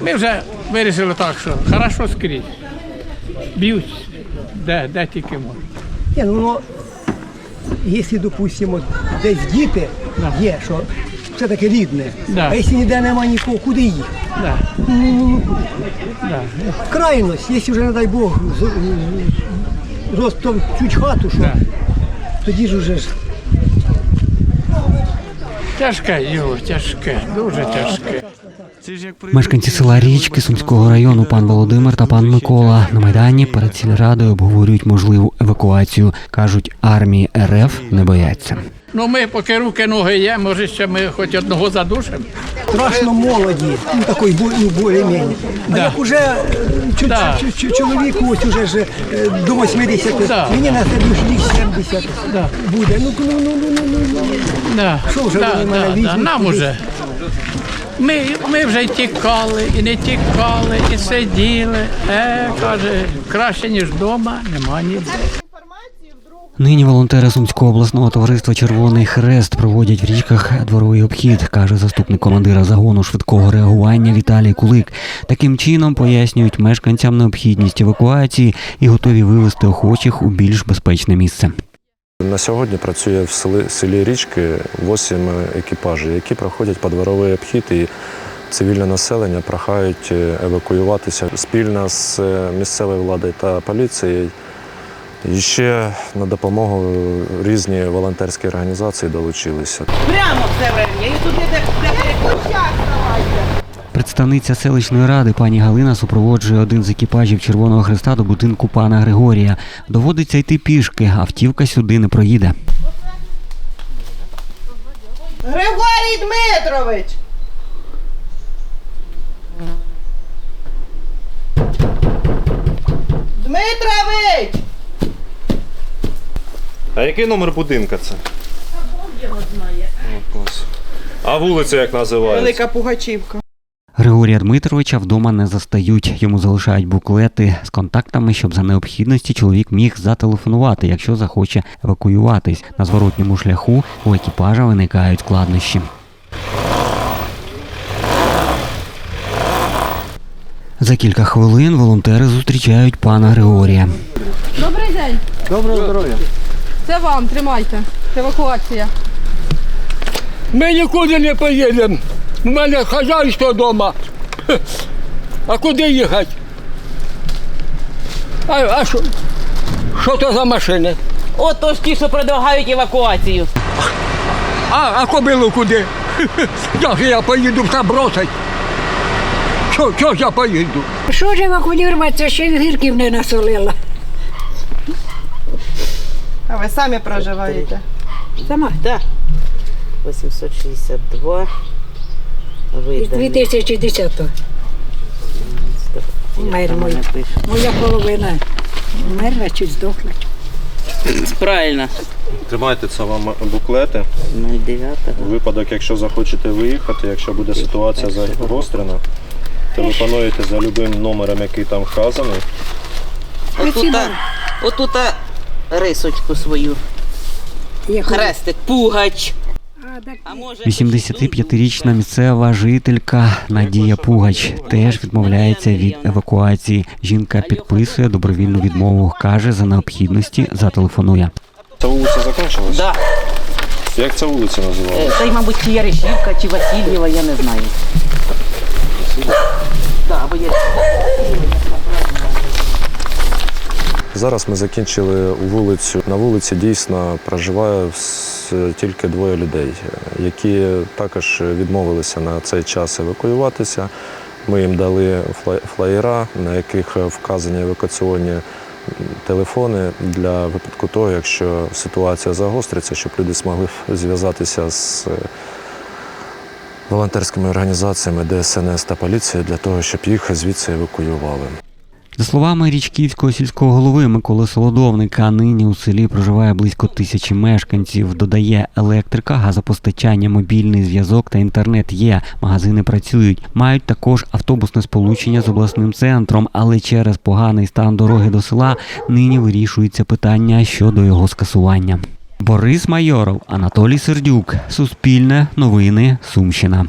Ми вже вирішили так, що хорошо скрізь. Б'ють, де, де тільки можуть. Ні, ну, ну, якщо, допустимо, десь діти є, що це таке рідне, Да. а якщо ніде немає нікого, куди їх? Да. Ну, ну, ну? Да. Крайність, якщо вже, не дай Бог, ростом чуть хату, що, Да. тоді ж уже ж Тяжке, його, тяжке, дуже тяжке. Мешканці села Річки Сумського району пан Володимир та пан Микола на майдані перед сільрадою обговорюють можливу евакуацію. кажуть, армії РФ не бояться. Ну ми поки руки ноги є, може ще ми хоч одного задушимо. страшно молоді, ну такий бу- ну, більш-менш. А Да. як уже е, чоловіку ось уже ж е, до 80, Да. мені на слідуючий 70 Да. буде. Ну, ну, ну, ну, ну, ну, ну. Да. Що вже да, вони мене да, да. Нам уже. Ми, ми вже й тікали, і не тікали, і сиділи. Е, каже, краще, ніж вдома, нема ніде. Нині волонтери Сумського обласного товариства Червоний Хрест проводять в річках дворовий обхід, каже заступник командира загону швидкого реагування Віталій Кулик. Таким чином пояснюють мешканцям необхідність евакуації і готові вивезти охочих у більш безпечне місце. На сьогодні працює в селі, селі Річки вісім екіпажів, які проходять подворовий обхід і цивільне населення прохають е, евакуюватися спільно з е, місцевою владою та поліцією. І ще на допомогу різні волонтерські організації долучилися. Прямо все время. І туди, де Представниця селищної ради пані Галина супроводжує один з екіпажів Червоного Хреста до будинку пана Григорія. Доводиться йти пішки, автівка сюди не проїде. Григорій Дмитрович! Дмитрович! А який номер будинка це? А вулиця як називається? Велика Пугачівка. Григорія Дмитровича вдома не застають. Йому залишають буклети з контактами, щоб за необхідності чоловік міг зателефонувати, якщо захоче евакуюватись. На зворотньому шляху у екіпажа виникають складнощі. За кілька хвилин волонтери зустрічають пана Григорія. Добрий день. Доброго здоров'я. Це вам, тримайте. Евакуація. Ми нікуди не поїдемо. У мене хазяйство вдома. А куди їхати? А, а що? Що то за машини? Ото ж ті, що предлагають евакуацію. А, а кобилу куди? Як же я поїду все бросить? Що, що ж я поїду? Що ж евакуюватися, ще й гірків не насолила. А ви самі проживаєте? Сама. Да. 862 Видано. 2010-го. Мер мой. Моя половина вмерла чи здохла. Правильно. Тримайте це вам буклети. 09. Випадок, якщо захочете виїхати, якщо буде ситуація загострена, телефонуєте за любим номером, який там вказаний. Отута, отута рисочку свою. Я Хрестик, пугач. 85-річна місцева жителька Надія Пугач теж відмовляється від евакуації. Жінка підписує добровільну відмову. каже, за необхідності зателефонує. Ця вулиця закінчилась? Да. Як ця вулиця Е, називалася? Це, мабуть, чи Ярешівка, чи Васильєва, я не знаю. Да, бо є Зараз ми закінчили вулицю. На вулиці дійсно проживає тільки двоє людей, які також відмовилися на цей час евакуюватися. Ми їм дали флаєра, на яких вказані евакуаційні телефони для випадку того, якщо ситуація загостриться, щоб люди змогли зв'язатися з е, волонтерськими організаціями ДСНС та поліцією для того, щоб їх звідси евакуювали. За словами річківського сільського голови Миколи Солодовника, нині у селі проживає близько тисячі мешканців. Додає електрика, газопостачання, мобільний зв'язок та інтернет є. Магазини працюють. Мають також автобусне сполучення з обласним центром, але через поганий стан дороги до села нині вирішується питання щодо його скасування. Борис Майоров, Анатолій Сердюк, Суспільне, Новини, Сумщина.